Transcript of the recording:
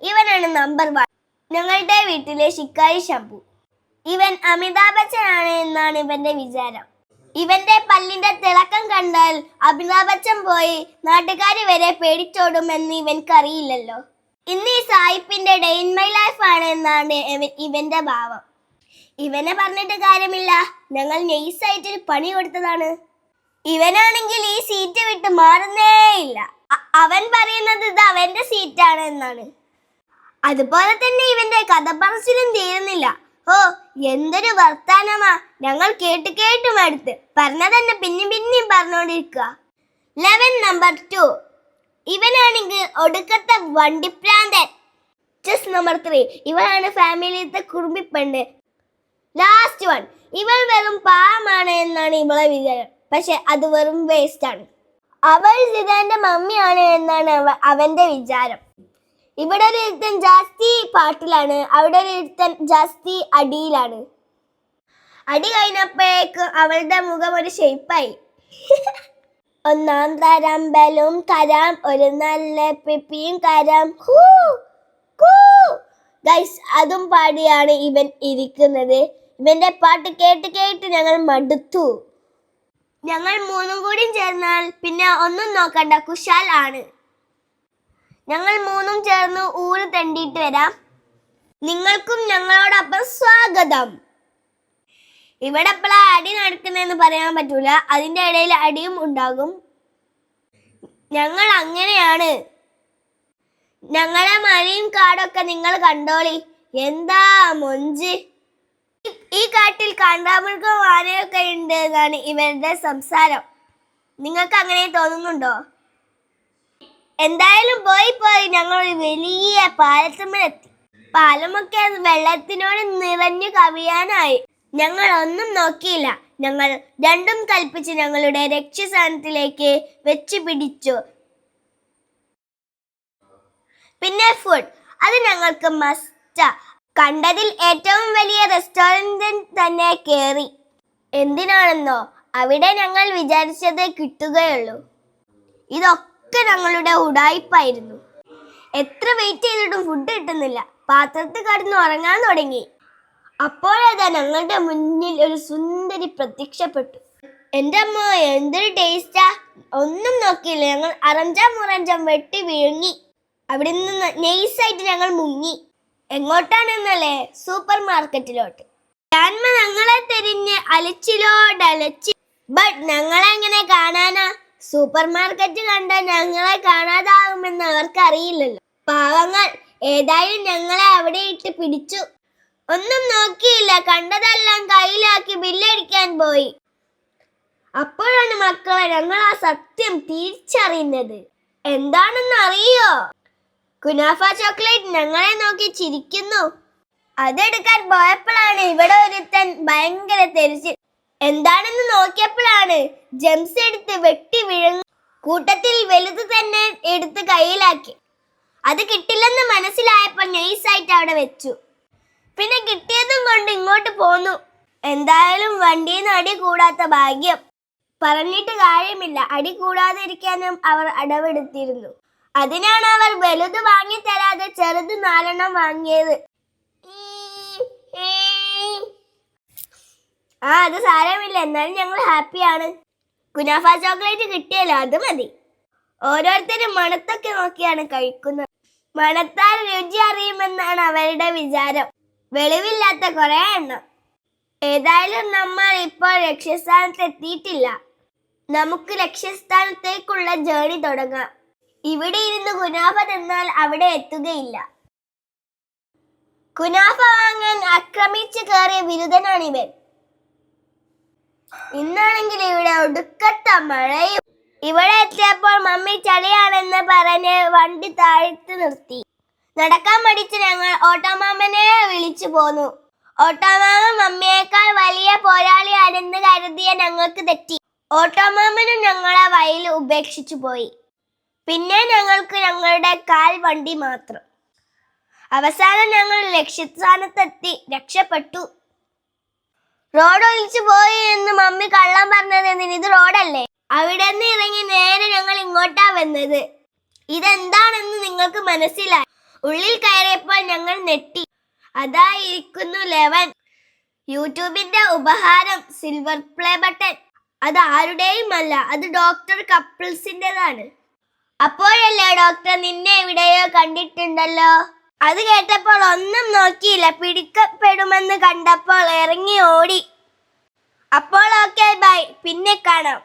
ഇവനാണ് number one. ഞങ്ങളുടെ വീട്ടിലെ ശിക്കാരി ശംഭു ഇവൻ അമിതാഭ് ബച്ചനാണ് എന്നാണ് ഇവന്റെ വിചാരം. ഇവന്റെ പല്ലിന്റെ തിളക്കം കണ്ടാൽ അമിതാഭ് ബച്ചൻ പോയി നാട്ടുകാർ വരെ പേടിച്ചോടുമെന്ന് ഇവൻക്കറിയില്ലല്ലോ. ഇന്ന് ഈ സായിപ്പിന്റെ ഡേ ഇൻ മൈ ലൈഫ് ആണ് എന്നാണ് ഇവന്റെ ഭാവം. ഇവനെ പറഞ്ഞിട്ട് കാര്യമില്ല. ഞങ്ങൾ നെയ്സായിട്ട് പണി കൊടുത്തതാണ്. ഇവനാണെങ്കിൽ ഈ സീറ്റ് വിട്ട് മാറുന്നേയില്ല ഇല്ല. അവൻ പറയുന്നത് ഇത് അവന്റെ സീറ്റാണ് എന്നാണ്. അതുപോലെ തന്നെ ഇവന്റെ കഥ പറച്ചിലും തീരുന്നില്ല. ഓ എന്തൊരു വർത്താനമാ. ഞങ്ങൾ കേട്ട് കേട്ട് മടുത്ത് പറഞ്ഞ തന്നെ പിന്നെയും പിന്നെയും പറഞ്ഞോണ്ടിരിക്കുക. ലെവൻ നമ്പർ ടു ഇവനാണെങ്കിൽ ഒടുക്കത്തെ വണ്ടിപ്രാന്തൻ ചെസ് നമ്പർ ത്രീ ഇവനാണ് ഫാമിലിയിലത്തെ കുറുമ്പിപ്പെണ്ണ് ലാസ്റ്റ് വൺ ഇവൾ വെറും പാമാണ് എന്നാണ് ഇവളെ വിചാരം. പക്ഷെ അത് വെറും വേസ്റ്റ് ആണ്. അവൾ സിതാന്റെ മമ്മിയാണ് എന്നാണ് അവ- അവന്റെ വിചാരം. ഇവിടെ ഒരു ഒരുത്തൻ ജാസ്തി പാട്ടിലാണ്. അവിടെ ഒരു ഒരുത്തൻ ജാസ്തി അടിയിലാണ്. അടി കഴിഞ്ഞപ്പോഴേക്ക് അവളുടെ മുഖം ഒരു ഷെയ്പ്പായി ഒന്നാം തരം ബലും തരാം ഒരു നല്ല പിപ്പിയും തരാം കൂ. ഗൈസ് അതും പാടിയാണ് ഇവൻ ഇരിക്കുന്നത്. ഇവന്റെ പാട്ട് കേട്ട് കേട്ട് ഞങ്ങൾ മടുത്തു. ഞങ്ങൾ മൂന്നും കൂടി ചേർന്നാൽ പിന്നെ ഒന്നും നോക്കണ്ട കുശാൽ ആണ്. ഞങ്ങൾ മൂന്നും ചേർന്ന് ഊര് തെണ്ടിയിട്ട് വരാം. നിങ്ങൾക്കും ഞങ്ങളോടൊപ്പം സ്വാഗതം. ഇവിടെ എപ്പോഴാ അടി നടക്കുന്നതെന്ന് പറയാൻ പറ്റൂല. അതിന്റെ ഇടയിൽ അടിയും ഉണ്ടാകും. ഞങ്ങൾ അങ്ങനെയാണ്. ഞങ്ങളെ മലയും കാടൊക്കെ നിങ്ങൾ കണ്ടോളി. എന്താ മൊഞ്ച്? ഈ- കാട്ടിൽ കാണ്ടാമൃഗം ആനയൊക്കെ ഉണ്ട് എന്നാണ് ഇവരുടെ സംസാരം. നിങ്ങൾക്ക് അങ്ങനെ തോന്നുന്നുണ്ടോ? എന്തായാലും പോയി പോയി ഞങ്ങൾ വലിയ പാലത്തുമ്മലെത്തി. പാലമൊക്കെ വെള്ളത്തിനോട് നിറഞ്ഞു കവിയാനായി. ഞങ്ങൾ ഒന്നും നോക്കിയില്ല. ഞങ്ങൾ രണ്ടും കൽപ്പിച്ച് ഞങ്ങളുടെ രക്ഷസ്ഥാനത്തിലേക്ക് വെച്ച് പിടിച്ചു. പിന്നെ ഫുഡ് അത് ഞങ്ങൾക്ക് മസ്റ്റാ കണ്ടതിൽ ഏറ്റവും വലിയ റെസ്റ്റോറന്റിൽ തന്നെ കയറി എന്തിനാണെന്നോ? അവിടെ ഞങ്ങൾ വിചാരിച്ചത് കിട്ടുകയുള്ളൂ. ഇതൊക്കെ ഞങ്ങളുടെ ഉടായ്പായിരുന്നു എത്ര വെയിറ്റ് ചെയ്തിട്ടും ഫുഡ് കിട്ടുന്നില്ല. പാത്രത്തിൽ കടന്ന് ഉറങ്ങാൻ തുടങ്ങി. അപ്പോഴതാ ഞങ്ങളുടെ മുന്നിൽ ഒരു സുന്ദരി പ്രത്യക്ഷപ്പെട്ടു. എന്റെ അമ്മ എന്തൊരു ടേസ്റ്റാ ഒന്നും നോക്കിയില്ല. ഞങ്ങൾ അറഞ്ചാം മുറഞ്ചാം വെട്ടി വിഴുങ്ങി. അവിടെ നിന്ന് നൈസായിട്ട് ഞങ്ങൾ മുങ്ങി. എങ്ങോട്ടാണെന്നല്ലേ? സൂപ്പർ മാർക്കറ്റിലോട്ട് ഞാൻമ ഞങ്ങളെ തിരിഞ്ഞ് അലച്ചിലോടലച്ചി. ബട്ട് ഞങ്ങളെ എങ്ങനെ കാണാനാ സൂപ്പർ മാർക്കറ്റ് കണ്ട ഞങ്ങളെ കാണാതാകുമെന്ന് അവർക്കറിയില്ലല്ലോ. പാവങ്ങൾ ഏതായാലും ഞങ്ങളെ അവിടെ ഇട്ട് പിടിച്ചു. ഒന്നും നോക്കിയില്ല കണ്ടതെല്ലാം കയ്യിലാക്കി ബില്ലടിക്കാൻ പോയി. അപ്പോഴാണ് മക്കളെ ഞങ്ങൾ ആ സത്യം തിരിച്ചറിയുന്നത്. എന്താണെന്ന് അറിയോ? കുനാഫ ചോക്ലേറ്റ് ഞങ്ങളെ നോക്കി ചിരിക്കുന്നു. അതെടുക്കാൻ പോയപ്പോഴാണ് ഇവിടെ ഒരുത്തൻ ഭയങ്കര തെരിച്ച് എന്താണെന്ന് നോക്കിയപ്പോഴാണ് ജംസ് എടുത്ത് വെട്ടി വിഴുങ്ങ കൂട്ടത്തിൽ വലുത് തന്നെ എടുത്ത് കയ്യിലാക്കി. അത് കിട്ടില്ലെന്ന് മനസ്സിലായപ്പോൾ നൈസായിട്ട് അവിടെ വെച്ചു. പിന്നെ കിട്ടിയതും കൊണ്ട് ഇങ്ങോട്ട് പോന്നു. എന്തായാലും വണ്ടിയിൽ നിന്ന് അടി കൂടാത്ത ഭാഗ്യം. പറഞ്ഞിട്ട് കാര്യമില്ല. അടി കൂടാതിരിക്കാനും അവർ അടവെടുത്തിരുന്നു. അതിനാണ് അവർ വലുത് വാങ്ങി തരാതെ ചെറുത് നാലെണ്ണം വാങ്ങിയത്. ആ അത് സാരമില്ല. എന്നാലും ഞങ്ങൾ ഹാപ്പിയാണ്. കുനാഫ ചോക്ലേറ്റ് കിട്ടിയല്ലോ അത് മതി. ഓരോരുത്തരും മണത്തൊക്കെ നോക്കിയാണ് കഴിക്കുന്നത്. മണത്താൽ രുചി അറിയുമെന്നാണ് അവരുടെ വിചാരം. വെളിവില്ലാത്ത കുറെ എണ്ണം. ഏതായാലും നമ്മൾ ഇപ്പോൾ ലക്ഷ്യസ്ഥാനത്ത് എത്തിയിട്ടില്ല നമുക്ക് ലക്ഷ്യസ്ഥാനത്തേക്കുള്ള ജേണി തുടങ്ങാം. ഇവിടെ ഇരുന്ന് കുനാഫ തിന്നാൽ അവിടെ എത്തുകയില്ല. കുനാഫ വാങ്ങാൻ ആക്രമിച്ചു കയറിയ ബിരുദനാണിവൻ ഇന്നാണെങ്കിൽ ഇവിടെ ഒടുക്കത്ത മഴയും. ഇവിടെ എത്തിയപ്പോൾ മമ്മി ചളിയാണെന്ന് പറഞ്ഞ് വണ്ടി താഴ്ത്തി നിർത്തി. നടക്കാൻ മടിച്ച് ഞങ്ങൾ ഓട്ടോമാമനെ വിളിച്ചു പോന്നു. ഓട്ടോമാമൻ മമ്മിയേക്കാൾ വലിയ പോരാളിയാണെന്ന് കരുതിയ ഞങ്ങൾക്ക് തെറ്റി. ഓട്ടോമാമനും ഞങ്ങളെ വയൽ ഉപേക്ഷിച്ചു പോയി. പിന്നെ ഞങ്ങൾക്ക് ഞങ്ങളുടെ കാൽ വണ്ടി മാത്രം. അവസാനം ഞങ്ങൾ ലക്ഷ്യസ്ഥാനത്തെത്തി. രക്ഷപ്പെട്ടു. റോഡ് ഒലിച്ചു പോയി എന്ന് മമ്മി കള്ളം പറഞ്ഞത് എന്തിന്? ഇത് റോഡല്ലേ. അവിടെ നിന്ന് ഇറങ്ങി നേരെ ഞങ്ങൾ ഇങ്ങോട്ടാ വന്നത്. ഇതെന്താണെന്ന് നിങ്ങൾക്ക് മനസ്സിലായി. ഉള്ളിൽ കയറിയപ്പോൾ ഞങ്ങൾ നെട്ടി അതായിരിക്കുന്നു ലെവൻ. യൂട്യൂബിന്റെ ഉപഹാരം സിൽവർ പ്ലേ ബട്ടൺ. അത് ആരുടെയും അല്ല അത് ഡോക്ടർ കപ്പിൾസിന്റെതാണ് അപ്പോഴല്ലേ ഡോക്ടർ നിന്നെ എവിടെയോ കണ്ടിട്ടുണ്ടല്ലോ? അത് കേട്ടപ്പോൾ ഒന്നും നോക്കിയില്ല. പിടിക്കപ്പെടുമെന്ന് കണ്ടപ്പോൾ ഇറങ്ങി ഓടി. അപ്പോൾ ഓക്കെ ബൈ പിന്നെ കാണാം.